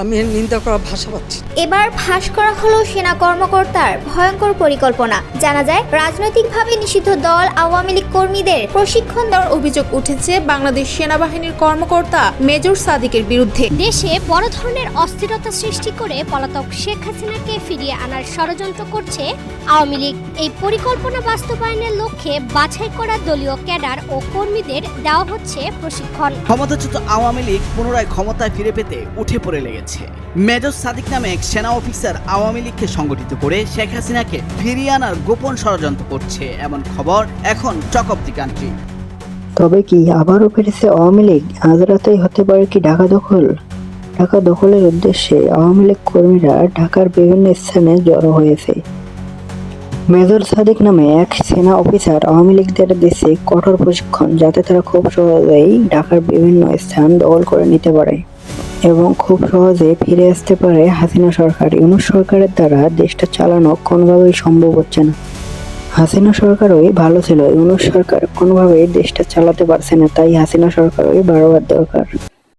আমি নিন্দা করার ভাষা পাচ্ছি এবার ফাঁস করা হলো সেনা কর্মকর্তার ভয়ঙ্কর পরিকল্পনা। জানা যায় রাজনৈতিকভাবে নিষিদ্ধ দল আওয়ামী লীগ কর্মীদের প্রশিক্ষণ দেওয়ার অভিযোগ উঠেছে বাংলাদেশ সেনাবাহিনীর কর্মকর্তা মেজর সাদিকের বিরুদ্ধে। দেশে বড় ধরনের অস্থিরতা সৃষ্টি করে পলাতক শেখ হাসিনাকে ফিরিয়ে আনার ষড়যন্ত্র করছে আওয়ামী লীগ। এই পরিকল্পনা বাস্তবায়নের লক্ষ্যে বাছাই করা দলীয় ক্যাডার ও কর্মীদের দেওয়া হচ্ছে প্রশিক্ষণ। ক্ষমতাচ্যুত আওয়ামী লীগ পুনরায় ক্ষমতায় ফিরে পেতে উঠে পড়ে লেগেছে। মেজর সাদিক নামে এক সেনা অফিসার আওয়ামী লীগকে সংগঠিত করে শেখ হাসিনাকে ফিরিয়ে আনার গোপন ষড়যন্ত্র করছে এমন খবর এখন চক কান্ট্রি তবে কি আবারও ফিরেছে আওয়ামী লীগ? আজ রাতেই হতে পারে কি ঢাকা দখল? ঢাকা দখলের উদ্দেশ্যে আওয়ামী লীগ কর্মীরা ঢাকার বিভিন্ন স্থানে জড়ো হয়েছে। মেজর সাদিক নামে এক সেনা অফিসার আওয়ামী লীগদের দিচ্ছে কঠোর প্রশিক্ষণ যাতে তারা খুব সহজেই ঢাকার বিভিন্ন স্থান দখল করে নিতে পারে। এবং খুব সহজে ফিরে আসতে পারে হাসিনা সরকার। ইউনুস সরকারের দ্বারা দেশটা চালানো কোনোভাবেই সম্ভব হচ্ছে না। হাসিনা সরকারই ভালো ছিল, ইউনুস সরকার কোনোভাবেই দেশটা চালাতে পারছে না, তাই হাসিনা সরকারই বারবার দরকার।